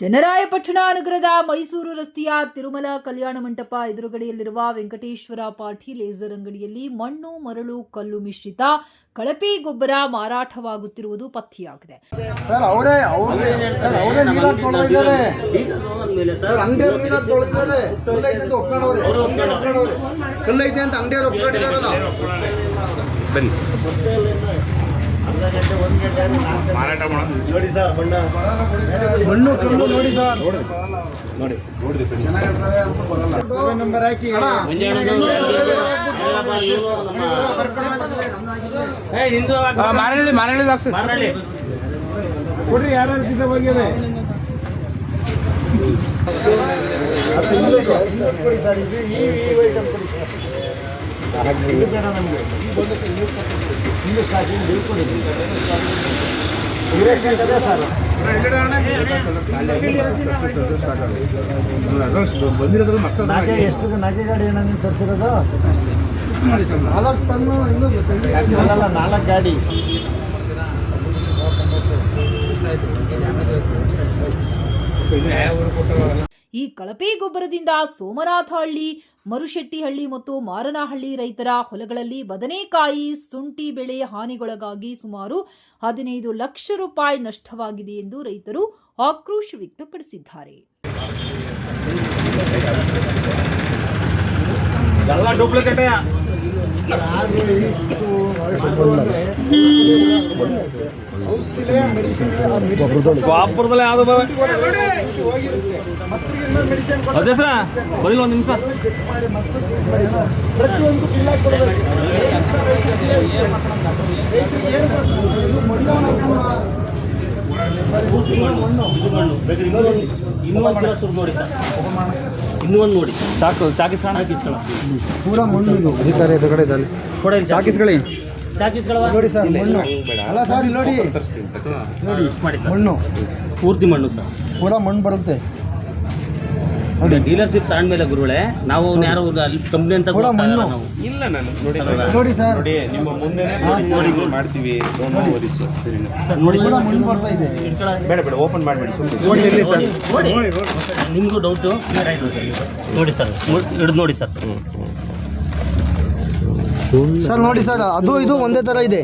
ಚನ್ನರಾಯಪಟ್ಟಣ ನಗರದ ಮೈಸೂರು ರಸ್ತೆಯ ತಿರುಮಲ ಕಲ್ಯಾಣ ಮಂಟಪ ಎದುರುಗಡೆಯಲ್ಲಿರುವ ವೆಂಕಟೇಶ್ವರ ಪಾಠಿ ಲೇಸರ್ ಅಂಗಡಿಯಲ್ಲಿ ಮಣ್ಣು ಮರಳು ಕಲ್ಲು ಮಿಶ್ರಿತ ಕಳಪೆ ಗೊಬ್ಬರ ಮಾರಾಟವಾಗುತ್ತಿರುವುದು ಪತ್ತೆಯಾಗಿದೆ. ಸರ್ ಅವರೇ ಅವರೇ ಸರ್ ಅವರೇ ನೀರು ತೊಳೆದಿದ್ದಾರೆ. ಸರ್ ಅಂಗಡಿಯವ್ರು ನೀರು ತೊಳೆದಿದ್ದಾರೆ. ಕಲ್ಲೈತೆ ಅಂತ ಒಪ್ಕೊಂಡವ್ರೆ. ಕಲ್ಲೈತೆ ಅಂತ ಅಂಗಡಿಯವ್ರು ಒಪ್ಕೊಂಡಿದಾರಲ್ಲ ಬನ್ನಿ. ಮಾರಾಟ ಮಾಡೋದು ನೋಡಿ ಸರ್ ಬಣ್ಣ. ಮಣ್ಣು ನೋಡಿ ಸರ್. ನೋಡಿ ನೋಡಿ ನಂಬರ್ ಹಾಕಿ. ಮಾರಳ್ಳಿ ಮಾರಳ್ಳಿ ಹಾಕ್ಸಿ ಕೊಡ್ರಿ ಯಾರ್ಯಾರು ಸಿದ್ಧ ಹೋಗ್ಯಾವೆ ಕೊಡಿ ಸರ್. ಇದು ಈ ಐಟಮ್ ಕೊಡಿ ಸರ್. ಎಷ್ಟು ನಗೆ ಗಾಡಿ ತರಿಸಿರೋದು ನಾಲ್ಕು ಟನ್ನು ಇನ್ನೂ ನಾಲ್ಕು ಗಾಡಿ ಈ ಕಳಪೆ ಗೊಬ್ಬರದಿಂದ ಸೋಮನಾಥಹಳ್ಳಿ ಮರುಶೆಟ್ಟಿಹಳ್ಳಿ ಮತ್ತು ಮಾರನಹಳ್ಳಿ ರೈತರ ಹೊಲಗಳಲ್ಲಿ ಬದನೆಕಾಯಿ ಶುಂಠಿ ಬೆಳೆ ಹಾನಿಗೊಳಗಾಗಿ ಸುಮಾರು ಹದಿನೈದು ಲಕ್ಷ ರೂಪಾಯಿ ನಷ್ಟವಾಗಿದೆ ಎಂದು ರೈತರು ಆಕ್ರೋಶ ವ್ಯಕ್ತಪಡಿಸಿದ್ದಾರೆ. ಗೋಪುರದಲ್ಲಿ ಯಾವ್ದು ಬಾವೆ ಅದೇ ಸರ ಬದಿಲ್ಲ ಒಂದು ನಿಮಿಷ. ಪ್ರತಿಯೊಂದು ಇನ್ನೂ ಒಂದು ಚೀಲ ನೋಡಿ ಸರ್ ಇನ್ನೂ ಒಂದು ನೋಡಿ ಚಾಕು ಪೂರ ಮಣ್ಣು ಇದು ಅಧಿಕಾರಿ ಎದುರುಗಡೆ ಇದ್ದಲ್ಲಿ ಕೊಡ ಚಾಕಿಸ್ಕೊಳ್ಳಿ ಚಾಕಿಸ್ಕೊಳವ ನೋಡಿ ಸರ್ ಮಣ್ಣು ಅಲ್ಲ ಸರ್ ಇಲ್ಲಿ ನೋಡಿ ನೋಡಿ ಮಾಡಿ ಸರ್ ಮಣ್ಣು ಪೂರ್ತಿ ಮಣ್ಣು ಸರ್ ಪೂರ ಮಣ್ಣು ಬರುತ್ತೆ ನೋಡಿ ಡೀಲರ್ಶಿಪ್ ತಗೊಂಡ್ಮೇಲೆ ಗುರುಗಳೇ ನಾವು ಅವ್ನ ಯಾರು ಅಲ್ಲಿ ಕಂಪ್ನಿ ಅಂತ ಕೂಡ ಗೊತ್ತಾಗಲ್ಲ ಮಣ್ಣು. ನಾವು. ಇಲ್ಲ ನಾನು ನೋಡಿ ನೋಡಿ ಸರ್. ನೋಡಿ ನಿಮ್ಮ ಮುಂದೆ ನೋಡಿ. ಮಾಡ್ತೀವಿ. ಓದಿ ಸರ್. ಸರಿನಾ ಸರ್. ನೋಡಿ ಬರ್ತಾ ಇದೆ. ಬೇಡ ಬೇಡ ಓಪನ್ ಮಾಡಬೇಡಿ ನೋಡಿ ನೋಡಿ. ನಿಮಗೂ ಡೌಟು ಕ್ಲಿಯರ್ ಆಯ್ತು ಸರ್ ನೋಡಿ ಸರ್ ಹಿಡಿದು ನೋಡಿ ಸರ್. ಸರ್ ನೋಡಿ ಸರ್ ಅದು ಇದು ಒಂದೇ ತರ ಇದೆ.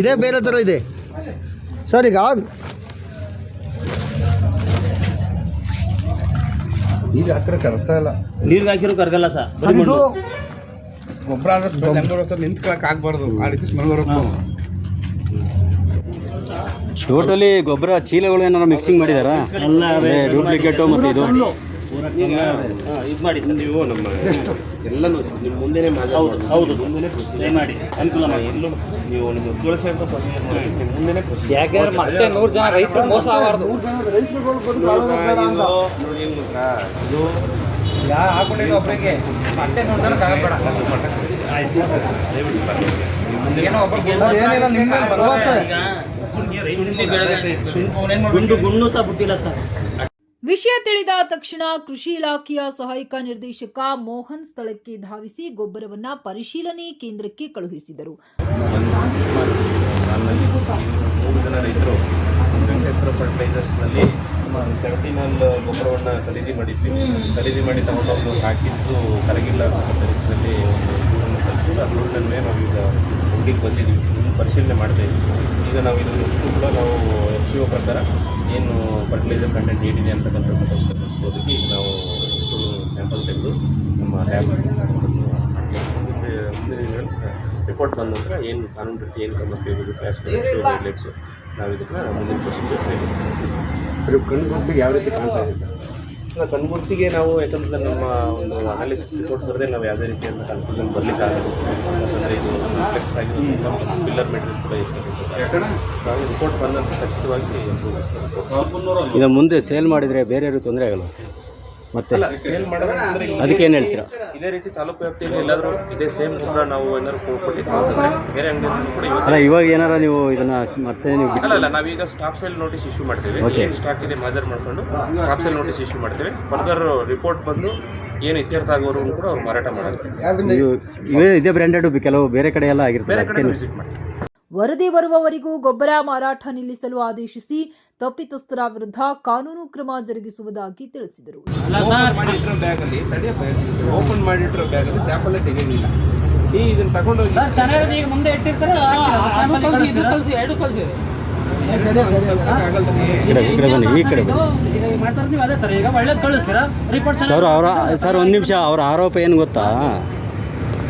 ಇದೇ ಬೇರೆ ತರ ಇದೆ. ಸರ್ ಈಗ ಈಗ ಹಾಕಿದ್ರೆ ಕರ್ತಾ ಇಲ್ಲ. ನೀರಿಗೆ ಹಾಕಿರೋ ಕರ್ಗಲ್ಲ ಸರ್. ಬರೀ ಮಣ್ಣು. ಗೊಬ್ಬರ ಆದ್ರೆ ಸ್ಮೆಲ್ ಹೆಂಗ್ ಬರುತ್ತೆ ನಿಂತ್ಕೊಳಕ್ ಆಗ್ಬಾರ್ದು. ಆ ರೀತಿ ಸ್ಮೆಲ್ ಬರುತ್ತೆ. ಟೋಟಲಿ ಗೊಬ್ಬರ ಚೀಲಗಳು ಏನಾರ ಮಿಕ್ಸಿಂಗ್ ಮಾಡಿದಾರಾ? ಡೂಪ್ಲಿಕೇಟು ಮತ್ತು ಇದು. ಇದು ಮಾಡಿ ಸರ್. ನೀವು ನಮ್ಮ ಎಲ್ಲನೂ ನಿಮ್ಮ ಮುಂದೆನೆ ಹೌದು ಹೌದು ಅನುಕೂಲ ಮಾಡಿ ಎಲ್ಲೂ ನೀವು ನಿಮ್ಮ ತುಳಸಿ ಅಂತ ನಿಮ್ಮ ಮುಂದೆನೆ ಯಾಕೆ ಮತ್ತೆ ನೂರು ಜನ ರೈತರು ಮೋಸ ಆಗಬಾರ್ದು. ಇದು ಯಾ ನೋಡಿ ಏನ್ ಗೊತ್ತಾ? ಇದು ಒಬ್ಬರಿಗೆ ಮತ್ತೆ ನೂರು ಏನಿಲ್ಲ ನಿಮ್ಮ ಭರವಸೆ ಗುಂಡು ಗುಂಡು ಸಹ ಬಿಟ್ಟಿಲ್ಲ ಸರ್. ವಿಷಯ ತಿಳಿದ ತಕ್ಷಣ ಕೃಷಿ ಇಲಾಖೆಯ ಸಹಾಯಕ ನಿರ್ದೇಶಕ ಮೋಹನ್ ಸ್ಥಳಕ್ಕೆ ಧಾವಿಸಿ ಗೊಬ್ಬರವನ್ನ ಪರಿಶೀಲನೆ ಕೇಂದ್ರಕ್ಕೆ ಕಳುಹಿಸಿದರು. ಮೂರು ಜನ ರೈತರು ವೆಂಕಟೇಶ್ವರ ಫರ್ಟಿಲೈಸರ್ಸ್ನಲ್ಲಿ ಸೆವೆಂಟೀನಲ್ ಗೊಬ್ಬರವನ್ನು ಖರೀದಿ ಮಾಡಿದ್ವಿ. ಖರೀದಿ ಮಾಡಿ ತಗೊಂಡೋಗಿ ಹಾಕಿದ್ದು ಕರಗಿಲ್ಲ ಅನ್ನೋ ಒಂದು ದೂರನ್ನು ಮೇಲೆ ನಾವು ಈಗ ಹುಡುಗಿಗೆ ಬಂದಿದ್ದೀವಿ. ಪರಿಶೀಲನೆ ಮಾಡ್ತಾ ಈಗ ನಾವು ಇದನ್ನು ಕೂಡ ನಾವು ಎಫ್ ಸಿ ಒ ಪ್ರಕಾರ ಏನು ಫರ್ಟಿಲೈಸರ್ ಕಂಟೆಂಟ್ ಏನಿದೆ ಅಂತಕ್ಕಂಥದ್ದು ಈಗ ನಾವು ಸ್ಯಾಂಪಲ್ ತೆಗೆದು ನಮ್ಮ ಲ್ಯಾಬ್ ರಿಪೋರ್ಟ್ ಬಂದ ನಂತರ ಏನು ಕಾನೂನು ರೀತಿ ಏನು ಕ್ರಮ ಕೈಗೊಳ್ಳಬೇಕು ಕ್ಲಾಸ್ ಗೈಡ್ಲೈನ್ಸು ನಾವು ಇದಕ್ಕೆ ಮುಂದಿನ ಪ್ರೊಸೀಜರ್ ಕಣ್ಗುರ್ತಿಗೆ ಯಾವ ರೀತಿ ಕಾಣ್ತಾ ಇದೆ? ಕಣ್ಗುರ್ತಿಗೆ ನಾವು ಯಾಕಂದ್ರೆ ನಮ್ಮ ಒಂದು ಅನಾಲಿಸಿಸ್ ರಿಪೋರ್ಟ್ ಬರದೆ ನಾವು ಯಾವುದೇ ರೀತಿಯಾದ ಕನ್ಫ್ಯೂಷನ್ ಬರಲಿಕ್ಕಾಗಲ್ಲ. ಯಾಕಂದರೆ ಇದು ಕಾಂಪ್ಲೆಕ್ಸ್ ಆಗಿರೋದ್ರಿಂದ ಪ್ಲಸ್ ಪಿಲ್ಲರ್ ಮೆಟೀರಿಯಲ್ ಕೂಡ ಇರ್ತದೆ. ನಾವು ರಿಪೋರ್ಟ್ ಬಂದಂತ ಖಚಿತವಾಗಿ ಇದು ಮುಂದೆ ಸೇಲ್ ಮಾಡಿದರೆ ಬೇರೆಯವರು ತೊಂದರೆ ಆಗಲ್ಲ ಮತ್ತೆ ಅಲ್ಲ ಸೇಲ್ ಮಾಡೋದಂದ್ರೆ ಇಲ್ಲಿ ಅದಕ್ಕೆ ಏನು ಹೇಳ್ತೀರಾ? ಇದೇ ರೀತಿ ತಾಲೂಕು ವ್ಯಾಪ್ತಿಯಲ್ಲಿ ಎಲ್ಲಾದರೂ ಇದೇ ಸೇಮ್ ಗೊಬ್ಬರ ನಾವು ಏನಾದ್ರು ಅಂತಂದ್ರೆ ಬೇರೆ ಅಂಗಡಿ ಕೂಡ ಇವತ್ತು ಅಲ್ಲ ಇವಾಗ ಏನಾರ ನೀವು ಇದನ್ನ ಮತ್ತೆ ನೀವು ಬಿಟ್ಟು ಅಲ್ಲ ಅಲ್ಲ ನಾವೀಗ ಸ್ಟಾಪ್ ಸೇಲ್ ನೋಟಿಸ್ ಇಶ್ಯೂ ಮಾಡ್ತೀವಿ. Okay. ಏನು ಸ್ಟಾಕ್ ಇದೆ ಮಾಜರ್ ಮಾಡ್ಕೊಂಡು ಸ್ಟಾಪ್ ಸೇಲ್ ನೋಟಿಸ್ ಇಶ್ಯೂ ಮಾಡ್ತೀವಿ. ಫರ್ದರ್ ರಿಪೋರ್ಟ್ ಬಂದು ಏನು ಇತ್ಯರ್ಥ ಆಗೋರು ಕೂಡ ಅವ್ರು ಮಾರಾಟ ಮಾಡೋದು. ಇದು ಇವೇ ಇದೇ ಬ್ರ್ಯಾಂಡೆಡ್ ಕೆಲವು ಬೇರೆ ಕಡೆ ಎಲ್ಲ ಆಗಿರ್ತದೆ ಬೇರೆ ಕಡೆ ವಿಸಿಟ್ ಮಾಡಿ ವರದಿ ಬರುವವರೆಗೂ ಗೊಬ್ಬರ ಮಾರಾಟ ನಿಲ್ಲಿಸಲು ಆದೇಶಿಸಿ ತಪ್ಪಿತಸ್ಥರ ವಿರುದ್ಧ ಕಾನೂನು ಕ್ರಮ ಜರುಗಿಸುವುದಾಗಿ ತಿಳಿಸಿದರು. ಸರ್. ಅವರ ಸರ್ ಒಂದು ನಿಮಿಷ ಅವರ ಆರೋಪ ಏನು ಗೊತ್ತಾ?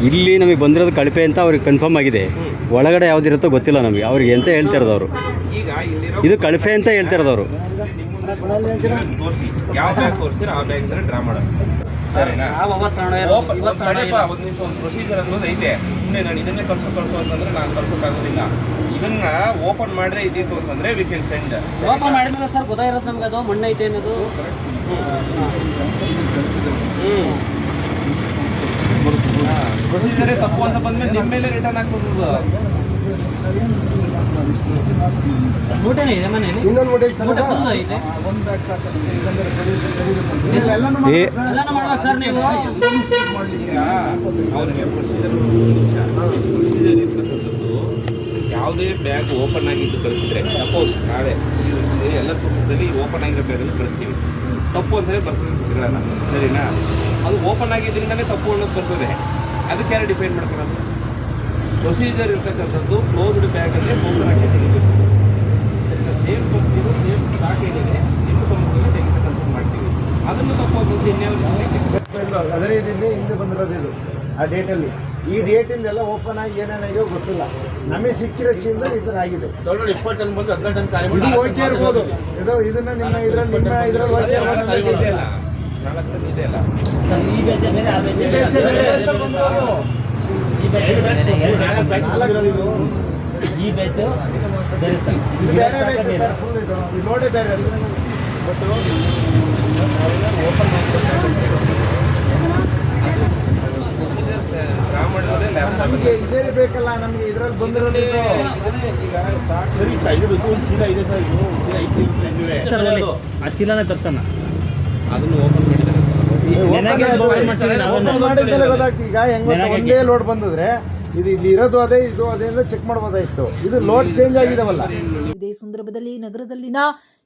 ಇಲ್ಲಿ ನಮಗೆ ಬಂದಿರೋದು ಕಳಪೆ ಅಂತ ಅವ್ರಿಗೆ ಕನ್ಫರ್ಮ್ ಆಗಿದೆ. ಒಳಗಡೆ ಯಾವ್ದಿರುತ್ತೋ ಗೊತ್ತಿಲ್ಲ ನಮಗೆ. ಅವ್ರಿಗೆ ಎಂತ ಹೇಳ್ತಾ ಇರೋದು ಅವರು ಇದು ಕಳಪೆ ಅಂತ ಹೇಳ್ತಾ ಇರೋದು ಅವರು ತೋರಿಸಿ ಯಾವ ಬ್ಯಾಗ್ ತೋರಿಸ್ತೀರ ಆ ಬ್ಯಾಗ್ ಡ್ರಾ ಮಾಡೋದು ಸರಿನಾ ಒಂದು ನಿಮಿಷ ಒಂದು ಪ್ರೊಸೀಜರ್ ಅನ್ನೋದು ಐತೆ ಸುಮ್ಮನೆ ನಾನು ಇದನ್ನೇ ಕಳ್ಸೋ ಕಳ್ಸೋ ಅಂತಂದ್ರೆ ನಾನು ಕಳ್ಸೋಕ್ಕಾಗೋದಿಲ್ಲ ಇದನ್ನ ಓಪನ್ ಮಾಡಿದ್ರೆ ಇದ್ದಿತ್ತು ಅಂತಂದ್ರೆ ವಿ ಕ್ಯಾನ್ ಸೆಂಡ್ ಓಪನ್ ಮಾಡಿದ್ಮೇಲೆ ಸರ್ ಗೊತ್ತಾಗಿರೋದು ನಮ್ಗೆ ಅದು ಮಣ್ಣೈತೆ ಅನ್ನೋದು. ಅನ್ನೋದು ಪ್ರೊಸೀಜರೇ ತಪ್ಪು ಅಂತ ಬಂದ್ಮೇಲೆ ನಿಮ್ಮ ಮೇಲೆ ರಿಟರ್ನ್ ಆಗ್ತದ ಯಾವುದೇ ಬ್ಯಾಗ್ ಓಪನ್ ಆಗಿದ್ದು ಕಳಿಸಿದ್ರೆ ಸಪೋಸ್ ನಾಳೆ ಎಲ್ಲ ಸಮಯದಲ್ಲಿ ಓಪನ್ ಆಗಿರೋ ಬ್ಯಾಗ್ ಕಳಿಸ್ತೀವಿ. ತಪ್ಪು ಬರ್ತದೆ ಅಂತ ಇರಲ್ಲ ಸರಿನಾ? ಅದು ಓಪನ್ ಆಗಿದ್ದರಿಂದಲೇ ತಪ್ಪು ಅನ್ನೋದು ಬರ್ತದೆ. ಅದಕ್ಕೆ ಯಾರು ಡಿಪೆಂಡ್ ಮಾಡ್ಕೊಳ್ಳೋದು ಪ್ರೊಸೀಜರ್ ಇರ್ತಕ್ಕಂಥದ್ದು ಕ್ಲೋಸ್ಡ್ ಅಲ್ಲಿ ಓಪನ್ ಆಗಿ ತೆಗಿಬೇಕು. ಸೇಮ್ ಕಂಪ್ನಿದು ಸೇಮ್ ಸ್ಟಾಕ್ ಏನಿದೆ ನಿಮ್ಮ ಸಮುದ್ರದಲ್ಲಿ ತೆಗಿತಕ್ಕಂಥದ್ದು ಮಾಡ್ತೀವಿ. ಅದನ್ನು ತಪ್ಪು ಅಂತಂದು ಇನ್ಯಾವ ಅದೇ ರೀತಿಯಿಂದ ಹಿಂದೆ ಬಂದಿರೋದು ಇದು ಆ ಡೇಟಲ್ಲಿ ಈ ಡೇಟಿಂದೆಲ್ಲ ಓಪನ್ ಆಗಿ ಏನೇನಾಗಿಯೋ ಗೊತ್ತಿಲ್ಲ. ನಮಗೆ ಸಿಕ್ಕಿರೋ ಚೀಲದಲ್ಲಿ ಈ ಥರ ಆಗಿದೆ. ದೊಡ್ಡ ಇಪ್ಪತ್ತು ಟನ್ ಬಂದು ಹದಿನೆಂಟು ಓಕೆ ಇರ್ಬೋದು. ಇದು ಇದನ್ನ ನಿಮ್ಮ ಇದ್ರಲ್ಲಿ ನಿಮ್ಮ ಇದ್ರಲ್ಲಿ ಓಕೆ ಇರ್ಬೋದು. ನಾಲ್ಕು ಇದೆ ಅಲ್ಲ? ಇದೆ ಈ ಬೇಜೆ ಬೇರೆ ಆ ಬೇಜೆ ಈ ಬೇರೆ. ಇದು. ಸರ್ ಇದು. ಇದು ನೋಡೇ ಬೇರೆ ಬಟ್ ಓಪನ್ ನಮಗೆ ಇದೇ ಬೇಕಲ್ಲ ನಮಗೆ ಇದ್ರಲ್ಲಿ ಬಂದಿರೋದು ಇದು. ಚೀಲ ಸ್ಟಾಕ್ ಸರ್ ಅಲ್ಲಿ ಆ ಚೀಲನೇ ತರ್ಸೋಣ. ಅದನ್ನು ಓಪನ್ ಮಾಡಿದ್ದಾರೆ. ಈಗ ಹೆಂಗ್ ಒಂದೇ ಲೋಡ್ ಬಂದಿದ್ರೆ ಇದು ಇಲ್ಲಿ ಇರೋದು ಅದೇ ಇದು ಅದೇ ಅಂತ ಚೆಕ್ ಮಾಡಬಹುದಾಗಿತ್ತು ಇದು ಲೋಡ್ ಚೇಂಜ್ ಆಗಿದಾವಲ್ಲ. ಇದೇ ಸಂದರ್ಭದಲ್ಲಿ ನಗರದಲ್ಲಿನ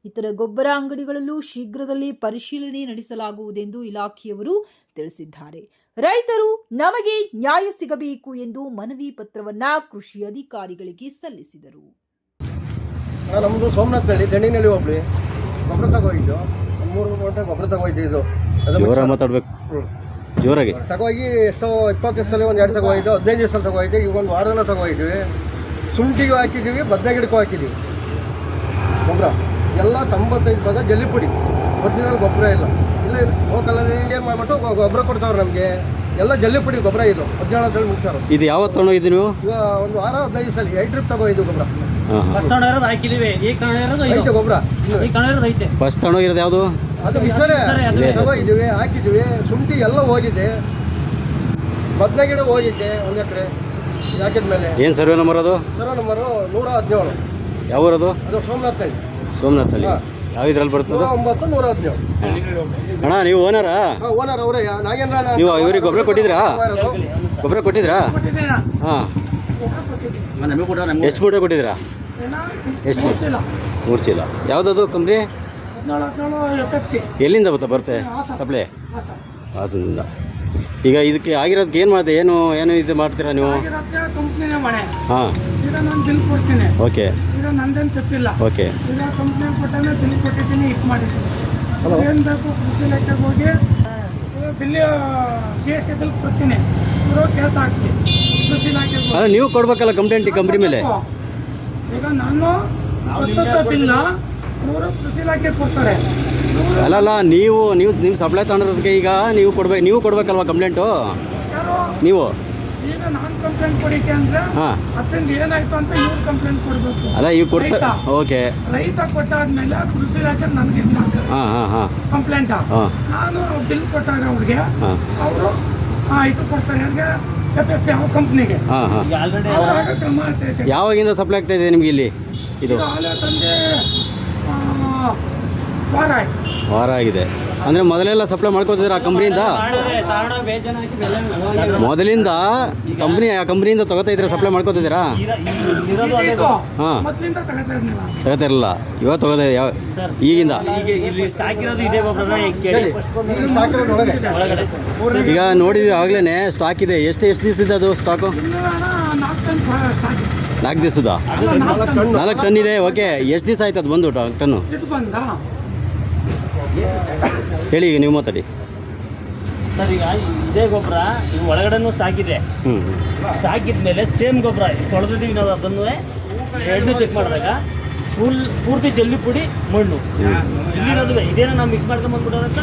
ಇತರ ಗೊಬ್ಬರ ಅಂಗಡಿಗಳಲ್ಲೂ ಶೀಘ್ರದಲ್ಲಿ ಪರಿಶೀಲನೆ ನಡೆಸಲಾಗುವುದೆಂದು ಇಲಾಖೆಯವರು ತಿಳಿಸಿದ್ದಾರೆ. ರೈತರು ನಮಗೆ ನ್ಯಾಯ ಸಿಗಬೇಕು ಎಂದು ಮನವಿ ಪತ್ರವನ್ನ ಕೃಷಿ ಅಧಿಕಾರಿಗಳಿಗೆ ಸಲ್ಲಿಸಿದರು. ಆ, ನಮ್ದು ಸೋಮನಾಥ್ ಹೇಳಿ ದಂಡಿನಲ್ಲಿ ಹೋಗ್ಲಿ ಗೊಬ್ಬರ ತಗೋಯ್ತು ಮೂರು ಮೂಟೆ ಗೊಬ್ಬರ ತಗೋಯ್ತು ಜೋರ ಮಾತಾಡ್ಬೇಕು. ಜೋರಾಗಿ. ತಗೋಗಿ ಎಷ್ಟೋ ಇಪ್ಪತ್ತು ದಿವಸದಲ್ಲಿ ಒಂದು ಎರಡು ತಗೋಯ್ತು ಹದಿನೈದು ದಿವಸ ತಗೋಯ್ತು ಈಗ ಒಂದು ವಾರದಲ್ಲ ತಗೋಯ್ತೀವಿ. ಶುಂಠಿಗೂ ಹಾಕಿದ್ದೀವಿ ಬದನೆ ಗಿಡಕ್ಕೂ ಹಾಕಿದ್ದೀವಿ. ಗೊಬ್ಬರ. ಎಲ್ಲ ತೊಂಬತ್ತೈದು ಭಾಗ ಜಲ್ಲಿ ಪುಡಿ. ಒರಿಜಿನಲ್ ಗೊಬ್ಬರ ಇಲ್ಲ. ಇಲ್ಲ ಇಲ್ಲ. ಲೋಕಲಲ್ಲಿ ಏನು ಮಾಡ್ಬಿಟ್ಟು ಗೊಬ್ಬರ ಕೊಡ್ತಾವ್ರೆ ನಮಗೆ. ಎಲ್ಲ ಜಲ್ಲಿ ಪುಡಿ ಗೊಬ್ಬರ ಇದು. ಹದಿನೇಳು ಹದಿನೇಳು ಮುಗಿಸಾರು ಇದು ಯಾವತ್ತು ತೊಗೊಂಡೋಗಿದ್ದು ನೀವು? ಒಂದು ವಾರ ಹದಿನೈದು ಸಲ ಐದು ಟ್ರಿಪ್ ತಗೋಯ್ತು ಗೊಬ್ಬರ. ಹಾಂ ಹಾಂ ಇರೋದು ಹಾಕಿದೀವಿ ಈಗ ತಗೊಂಡಿರೋದು ಐತೆ ಇದು. ಗೊಬ್ಬರ? ಈಗ ಇರೋದು ಐತೆ. ಫಸ್ಟ್ ತೊಗೊಂಡೋಗಿರೋದು ಯಾವುದು? ಅದು ಮಿಕ್ಸರೇ. ತಗೋಯಿದ್ದೀವಿ ಹಾಕಿದ್ದೀವಿ. ಶುಂಠಿ ಎಲ್ಲ ಹೋಗಿದೆ. ಬದನೆ ಗಿಡ ಹೋಗಿದೆ ಒಂದು ಎಕರೆ ಹಾಕಿದ್ಮೇಲೆ. ಏನು ಸರ್ವೆ ನಂಬರ್ ಅದು? ಸರ್ವೆ ನಂಬರು ನೂರ ಹದಿನೇಳು. ಯಾವ ಊರದು ಅದು ಸೋಮನಾಥ್ ಹಳ್ಳಿ. ಸೋಮನಾಥಲ್ಲಿ ಹಾ. ಯಾವ ಇದ್ರಲ್ಲಿ ಬರ್ತದೆ ನೂರ ಒಂಬತ್ತು ನೂರ ಹದಿನೇಳು. ಅಣ್ಣ ನೀವು ಓನರಾ? ಓನರ್ ಅವರೇ. ನಾಗೇಂದ್ರ ನೀವು ಇವ್ರಿಗೆ ಗೊಬ್ಬರ ಕೊಟ್ಟಿದ್ರಾ? ಗೊಬ್ಬರ ಕೊಟ್ಟಿದ್ರಾ? ಹಾಂ. ಎಷ್ಟು ಮೂಟೆ ಕೊಟ್ಟಿದ್ರಾ ಎಷ್ಟು? ಮೂರು ಚೀಲ ಯಾವುದದು ಕಂಪ್ನಿ? ಎಲ್ಲಿಂದ ಬರ್ತಾ ಬರುತ್ತೆ ಸಪ್ಲೈ? ಹಾಸನದಿಂದ. ಈಗ ಇದಕ್ಕೆ ಆಗಿರೋದಕ್ಕೆ ಏನು ಮಾಡಿದೆ ಏನು ಏನು ಇದು ಮಾಡ್ತೀರಾ ನೀವು? ಹಾಂ. ಓಕೆ. ಓಕೆ. ಅಲ್ಲ ನೀವು ಕೊಡ್ಬೇಕಲ್ಲ ಕಂಪ್ಲೇಂಟ್ ಈ ಕಂಪ್ನಿ ಮೇಲೆ? ಈಗ ನಾನು ಇಲ್ಲ ಇವರು ಕೃಷಿ ಇಲಾಖೆ ಕೊಡ್ತಾರೆ. ಇವರು ಅಲ್ಲಲ್ಲ ನೀವು ನೀವು ನೀವು ಸಪ್ಲೈ ತಗೊಂಡಿರೋದಕ್ಕೆ ಈಗ ನೀವು ಕೊಡ್ಬೇಕು ನೀವು ಕೊಡ್ಬೇಕಲ್ವಾ ಕಂಪ್ಲೇಂಟು ನೀವು? ಈಗ ನಾನು ಕಂಪ್ಲೇಂಟ್ ಕೊಡಿಕೆ ಅಂದ್ರೆ ಅದರಿಂದ ಏನಾಯ್ತು ಅಂತ ಇವ್ರು ಕಂಪ್ಲೇಂಟ್ ಕೊಡಬೇಕು. ಅಲ್ಲ ಈಗ ಕೊಡ್ತಾ ಓಕೆ. ರೈತ ಕೊಟ್ಟಾದ್ಮೇಲೆ ಕೃಷಿ ಇಲಾಖೆ ನನಗೆ ಇದು ಮಾಡ್ತಾರೆ. ಹಾಂ ಹಾಂ ಹಾಂ. ಕಂಪ್ಲೇಂಟ್ ಹಾಂ. ನಾನು ಬಿಲ್ ಕೊಟ್ಟಾಗ ಅವ್ರಿಗೆ ಹಾಂ. ಅವರು ಇದು ಕೊಡ್ತಾರೆ. ಯಾರಿಗೆ? ಎಫ್ ಎಫ್ ಸಿ ಯಾವ ಕಂಪ್ನಿಗೆ? ಹಾಂ ಹಾಂ. ಈಗ ಆಲ್ರೆಡಿ ಅವ್ರು ಆಗ ಕ್ರಮ ತಗೊಳ್ತಾರೆ. ಯಾವಾಗಿಂದ ಸಪ್ಲೈ ಆಗ್ತಾ ಇದೆ ನಿಮಗೆ ಇಲ್ಲಿ? ಇದು? ತಂದೆ ವಾರ ಆಯ್ತು. ವಾರ ಆಗಿದೆ. ಅಂದರೆ ಮೊದಲೆಲ್ಲ ಸಪ್ಲೈ ಮಾಡ್ಕೋತಿದ್ರೆ ಆ ಕಂಪ್ನಿಯಿಂದ ಮೊದಲಿಂದ ಕಂಪ್ನಿ ಆ ಕಂಪ್ನಿಯಿಂದ ತಗೋತಾ ಇದ್ರೆ ಸಪ್ಲೈ ಮಾಡ್ಕೋತಿದ್ದೀರಾ? ಇದು ಹಾಂ. ಮೊದಲಿಂದ ತಗೋತಾ ಇರ್ಲಿಲ್ಲ. ತಗೋತಾ ಇರಲಿಲ್ಲ. ಇವಾಗ ತಗೋತಾ ಯಾವ ಈಗಿಂದ? ಈಗ ಇಲ್ಲಿ ಸ್ಟಾಕ್ ಇರೋದು ಇದೇ ಗೊಬ್ಬರನ ಕೇಳಿ. ಹೇಳಿ. ನೀರು ಸಾಕಿರೋದು ಒಳಗೆ. ಒಳಗಡೆ. ಈಗ ನೋಡಿದ್ವಿ ಆಗ್ಲೇ ಸ್ಟಾಕ್ ಇದೆ. ಎಷ್ಟು ಎಷ್ಟು ದಿವಸದ ಅದು ಸ್ಟಾಕು ನಾಲ್ಕು ಟನ್ ಸ್ಟಾಕ್ ನಾಲ್ಕು ದಿವಸದ? ನಾಲ್ಕು ಟನ್. ಇದೆ. ಓಕೆ ಎಷ್ಟು ದಿವಸ ಆಯ್ತು ಅದು ಬಂದು ಟನ್ನು? ಇದು ಬಂದ? ಹೇಳಿ ಈಗ ನೀವು ಮಾತಾಡಿ. ಸರ್ ಈಗ ಇದೇ ಗೊಬ್ಬರ ಈಗ ಒಳಗಡೆನೂ ಸಾಕಿದೆ. ಸಾಕಿದ ಹ್ಞೂ ಇದ್ಮೇಲೆ ಸೇಮ್ ಗೊಬ್ಬರ ತೊಳೆದಿದ್ದೀವಿ ನಾವು ಅದನ್ನು ಎರಡು ಚೆಕ್ ಮಾಡಿದಾಗ ಫುಲ್ ಪೂರ್ತಿ ಜಲ್ಲಿ ಪುಡಿ ಮಣ್ಣು. ಇಲ್ಲಿರೋದು ಇದೇನೋ ನಾವು ಮಿಕ್ಸ್ ಮಾಡ್ಕೊಂಡ್ ಬಂದ್ಬಿಡೋದಂತ